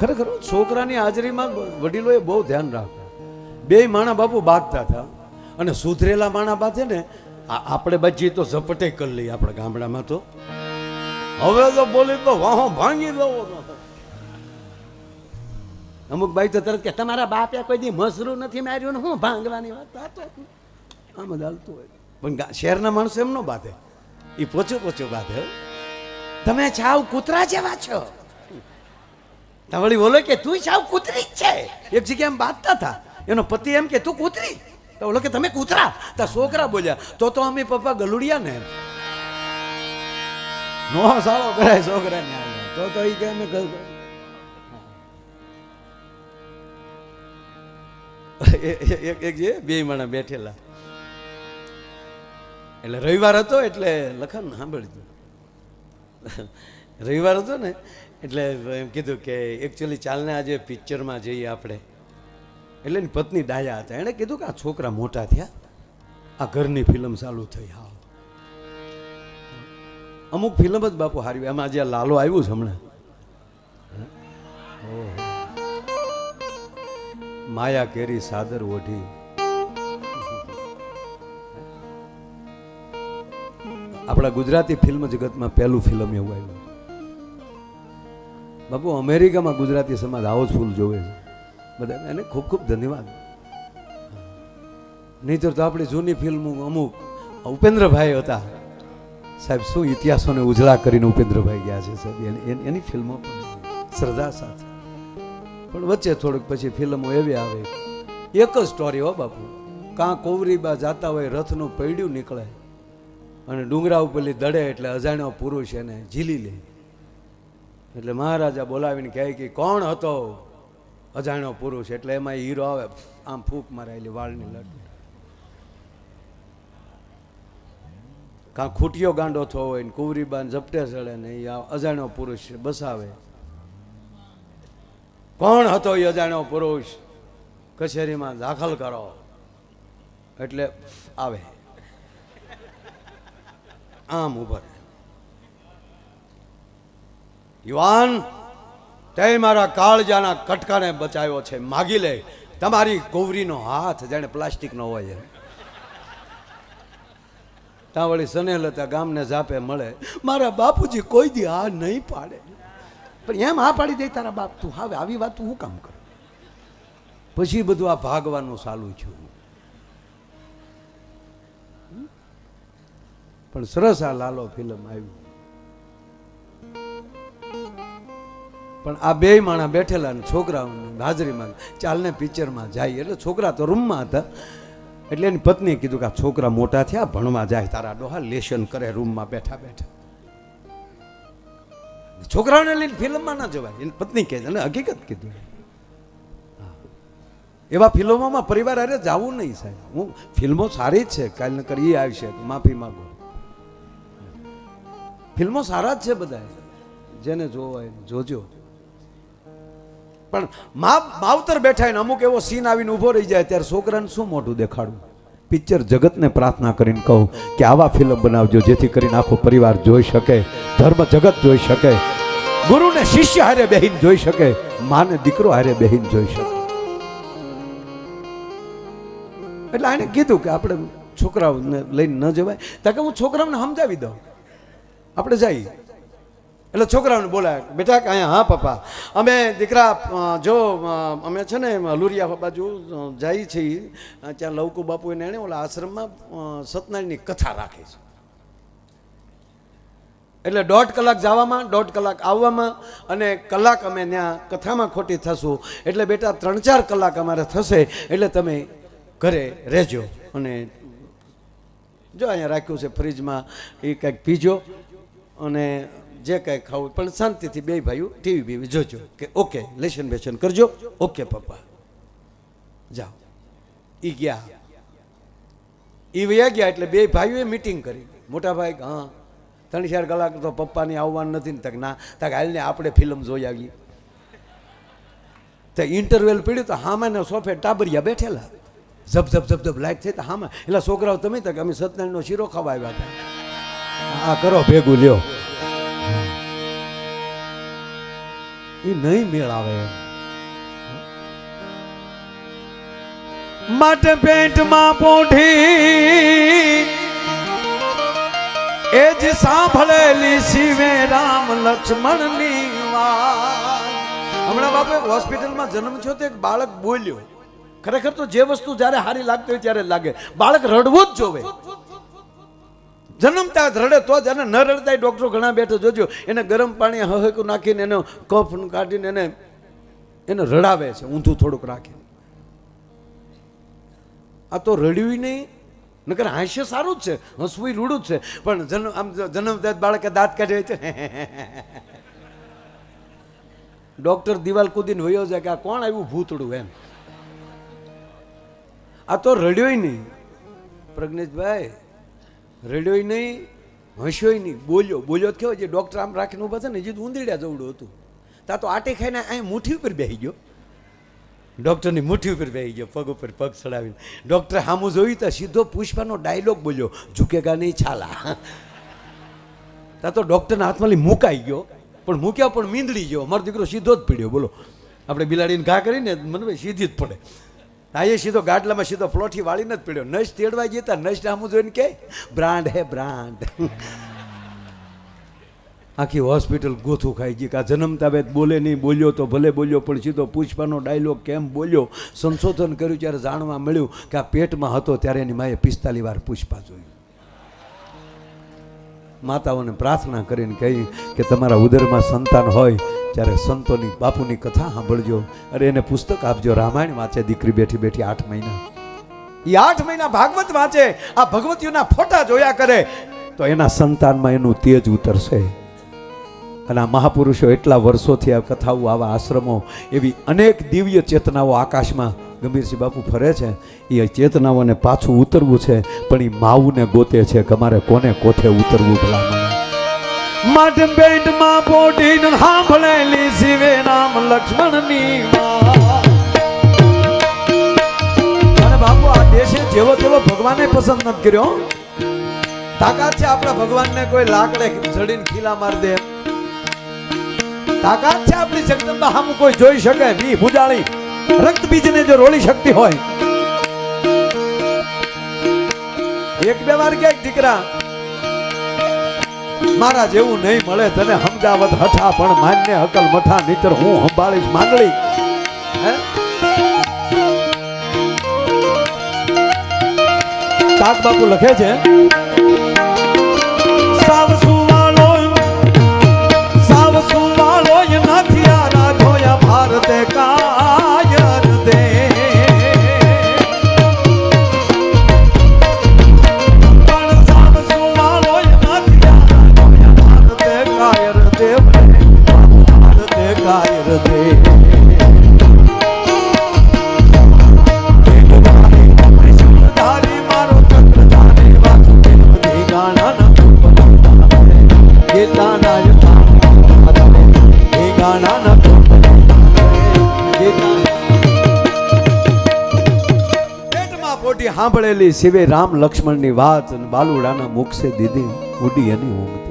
ખરેખર છોકરાની હાજરીમાં વડીલોએ બહુ ધ્યાન રાખ્યું બે માણા બાપુ બાંધતા હતા અને સુધરેલા માણા બાંધે ને આપણે બચી તો ઝપટે કરી લઈએ આપણા ગામડામાં તો. હવે તો બોલી તો વાહો ભાંગી દો અમુક બાઈ તો તરત કે, તમારા બાપે કોઈ દી મસરું નથી માર્યું ને હું ભાંગવાની વાત આમ જ હાલતું હોય. પણ શહેરના માણસો એમ ન બાંધે. એ પોચો પોચો બાંધે. તમે છાવ કૂતરા જેવા છો. વળી બોલે કે તું સાવ કૂતરી જ છે. એક જગ્યાએ એમ બાંધતા હતા. એનો પતિ એમ કે, તું કૂતરી? તો બોલો કે, તમે કૂતરા? તા છોકરા બોલ્યા, તો તો અમે પપ્પા ગલુડિયા ને નો સાળો કરાય છોકરાને તો તો એ કે અમે એક એક જે બે માણા બેઠેલા. એટલે રવિવાર હતો એટલે લખન સાંભળજો. રવિવાર હતો ને એટલે એમ કીધું કે એકચ્યુઅલી ચાલને આજે પિક્ચરમાં જઈએ આપણે. એટલે એની પત્ની ડાયા હતા. એણે કીધું કે આ છોકરા મોટા થયા. આ ઘરની ફિલ્મ ચાલુ થઈ, હા. અમુક ફિલ્મ જ બાપુ હારી એમાં જે લાલો આવ્યું છે હમણાં. માયા કેરી સાદર ઓઢી. આપણા ગુજરાતી ફિલ્મ જગતમાં પહેલું ફિલ્મ એવું આવ્યું. બાપુ, અમેરિકામાં ગુજરાતી સમાજ આવો જ ફૂલ જોવે છે. બધા એને ખૂબ ખૂબ ધન્યવાદ. નહીતર તો આપણી જૂની ફિલ્મો અમુક ઉપેન્દ્રભાઈ હતા. સાહેબ, શું ઇતિહાસોને ઉજળા કરીને ઉપેન્દ્રભાઈ ગયા છે સાહેબ? એની- ફિલ્મો પણ શ્રદ્ધા સાથે. પણ વચ્ચે થોડુંક પછી ફિલ્મો એવી આવે. એક જ સ્ટોરી હો બાપુ. કાં કોવરીબા જાતા હોય, રથનું પૈડ્યું નીકળે. અને ડુંગરા ઉપરલી દડે એટલે અજાણ્યો પુરુષ એને ઝીલી લે. એટલે મહારાજા બોલાવીને કહે કે, કોણ હતો? અજાણ્યો પુરુષ, એટલે એમાં હીરો આવે, આમ ફૂંક મારાયેલી વાળની લટ કાં ખૂટિયો ગાંડો થયો હોય ને કુવરીબાન ઝપટે ચડે ને એ અજાણ્યો પુરુષ બસાવે. કોણ હતો એ અજાણ્યો પુરુષ? કચેરીમાં દાખલ કરો. એટલે આવે. આમ ઉભર યુવાન, તે મારા કાળજાના કટકાને બચાવ્યો છે. માગી લે. તમારી કોવરીનો હાથ જાણે પ્લાસ્ટિકનો હોય એમ. ત્યાં વળી સનેલ હતા, ગામને જાપે મળે. મારા બાપુજી કોઈ દી આ નહીં પાડે. પણ એમ આ પાડી દે તારા બાપ, તું હવે, આવી વાત તું શું કામ કર? પછી બધું આ ભાગવાનું ચાલુ થયું. પણ સરસ આ લાલો ફિલ્મ આવ્યું પણ આ બે માણા બેઠેલા ને છોકરા હાજરીમાં ચાલને પિક્ચરમાં જાય. એટલે છોકરા તો રૂમમાં હતા. એટલે એની પત્નીએ કીધું કે આ છોકરા મોટા થયા ભણવા જાય, તારા ડોહા લેશન કરે રૂમમાં બેઠા બેઠા. છોકરાઓને લઈને ફિલ્મમાં ના જવાય. એની પત્ની કહે અને હકીકત કીધું. એવા ફિલ્મોમાં પરિવાર અરે જવું નહીં સાહેબ. હું, ફિલ્મો સારી જ છે, કાલ નકર એ આવશે માફી માંગો. ફિલ્મો સારા જ છે બધા જેને જોવો એને જોજો. પણ મા માવતર બેઠા ને અમુક એવો સીન આવીને ઊભો રહી જાય, ત્યારે છોકરાને શું મોઢું દેખાડવું? પિક્ચર જગતને પ્રાર્થના કરીને કહું કે આવા ફિલ્મ બનાવજો, જેથી કરીને આખો પરિવાર જોઈ શકે, ધર્મ જગત જોઈ શકે, ગુરુને શિષ્ય હારે બહેન જોઈ શકે, માને દીકરો હારે બહેન જોઈ શકે. એટલે આને કીધું કે આપણે છોકરાઓને લઈને ન જવાય. તાકે હું છોકરાઓને સમજાવી દઉં. આપણે જઈએ. એટલે છોકરાઓને બોલાય. બેટા અહીંયા, હા, પપ્પા. અમે દીકરા જો અમે છે ને લુરિયા બાજુ જાય છે ત્યાં લવકુ બાપુ એને એણે ઓલા આશ્રમમાં સત્યનારાયણની કથા રાખી છે. એટલે દોઢ કલાક જવામાં, દોઢ કલાક આવવામાં અને કલાક અમે ત્યાં કથામાં ખોટી થશું. એટલે બેટા, ત્રણ ચાર કલાક અમારે થશે, એટલે તમે ઘરે રહેજો અને જો અહીંયા રાખ્યું છે ફ્રીજમાં એ કંઈક પીજો અને જે કાંઈ ખાવું પણ શાંતિથી બે ભાઈઓ ટીવી બીવી જોજો કે, ઓકે, લેશન બેશન કરજો. ઓકે, પપ્પા. જાઓ. એ ગયા. એ વયા ગયા એટલે બે ભાઈઓએ મીટિંગ કરી. મોટા ભાઈ હા. ત્રણ ચાર કલાક તો પપ્પાની આવવાનું નથી ને તક ના. તક હાલને આપણે ફિલ્મ જોઈ આવી તો ઇન્ટરવેલ પડ્યું તો હામાને સોફે ટાબરિયા બેઠેલા. ઝબ ઝબ ઝબ ઝબ લાઈટ થઈ તો હામાં. એટલે છોકરાઓ તમે તક અમે સત્યનારાયણનો શીરો ખાવા આવ્યા હતા. આ કરો, ભેગું લ્યો. એ નહીં મેળ આવે એમ માટે પેટમાં પોઠી એ જ સાંભળેલી શિવે રામ લક્ષ્મણની વાત. હમણાં બાપે હોસ્પિટલમાં જન્મ થયો તો એક બાળક બોલ્યો. ખરેખર તો જે વસ્તુ જ્યારે હારી લાગતી હોય ત્યારે લાગે. બાળક રડવું જ જોવે. જન્મતા જ રડે તો જ અને ન રડતા ડૉક્ટરો ઘણા બેઠા જોજો, એને ગરમ પાણી હહકું નાખીને એનો કફ કાઢીને એને એને રડાવે છે, ઊંધું થોડુંક રાખીને. આ તો રડ્યું નહીં, નકર હાસ્ય સારું જ છે, હસવું રૂડું જ છે. પણ જન્મ, આમ જન્મતા બાળકે દાંત કાઢે છે ડોક્ટર દિવાલ કૂદીને વયો જાય કે આ કોણ આવ્યું ભૂતડું એમ. આ તો રડ્યોય નહીં. પ્રજ્ઞેશભાઈ રડ્યોય નહીં હસ્યોય નહીં. બોલ્યો બોલ્યો તો કેવો, જે ડૉક્ટર આમ રાખીને ઊભા છે ને હજી ઊંધીડ્યા જવડું હતું. તા તો આટે ખાઈને અહીં મુઠ્ઠી ઉપર બેસી ગયો. ડૉક્ટરની મુઠ્ઠી ઉપર બેસી ગયો, પગ ઉપર પગ ચડાવીને. ડૉક્ટરે સામું જોયું તો સીધો પુષ્પાનો ડાયલોગ બોલ્યો ઝૂકેગા નહીં, છાલા. તા તો ડૉક્ટરના હાથમાંથી મુકાઈ ગયો. પણ મૂક્યા, પણ મીંદડી ગયો. મારો દીકરો સીધો જ પીડ્યો, બોલો. આપણે બિલાડીને ઘા કરીને મને સીધી જ પડે. આ સીધો ગાડલામાં સીધો પ્લોઠી વાળીને જ પીડ્યો. નશ તેડવા જતા નશ સામું જોઈને કે, બ્રાન્ડ હે, બ્રાન્ડ. આખી હોસ્પિટલ ગોથું ખાઈ ગઈ કે આ જન્મતા વેદ બોલે નહીં, બોલ્યો તો ભલે બોલ્યો, પણ સીધો પૂછવાનો ડાયલોગ કેમ બોલ્યો? સંશોધન કર્યું, ત્યારે જાણવા મળ્યું કે આ પેટમાં હતો, ત્યારે એની માએ પિસ્તાલી વાર પૂછપા જોયું. માતાઓને પ્રાર્થના કરીને કહી કે તમારા ઉદરમાં સંતાન હોય, ત્યારે સંતોની બાપુની કથા સાંભળજો. અરે એને પુસ્તક આપજો. રામાયણ વાંચે, દીકરી બેઠી બેઠી આઠ મહિના. એ આઠ મહિના ભાગવત વાંચે, આ ભગવતીઓના ફોટા જોયા કરે, તો એના સંતાનમાં એનું તેજ ઉતરશે. અને આ મહાપુરુષો એટલા વર્ષોથી આ કથાઓ, આવા આશ્રમો, એવી અનેક દિવ્ય ચેતનાઓ આકાશમાં ગંભીરસિંહ બાપુ ફરે છે એ ચેતનાઓને પાછું ઉતરવું છે, પણ એ માવુને ગોતે છે કે કોને કોઠે ઉતરવું ભલા માટે પેટમાં પોટીને સાંભળેલી શિવે નામ લક્ષ્મણની અને બાપુ, આ દેશે જેવો તેવો ભગવાને પસંદ નથી કર્યો તાકાત છે આપણા ભગવાનને કોઈ લાકડે જડીને ખીલા મારી દે. તાકાત છે આપણી જગદંબા સામું કોઈ જોઈ શકે બી ભુજાળી. રક્ત બીજને જો રોળી શકતી હોય. એક બે વાર ક્યાંક દીકરા, મારા જેવું નહીં મળે તને સમજાવત હઠા, પણ માન્ય અકલ મઠા નીતર હું સંભાળીશ માંગળી કાક બાપુ લખે છે ગીતાના એ ગાના ન પેટમાં પોટી સાંભળેલી શિવે રામ લક્ષ્મણની વાત બાલુડાના મુખ સે દીધી ઉડી એની ઊંઘ.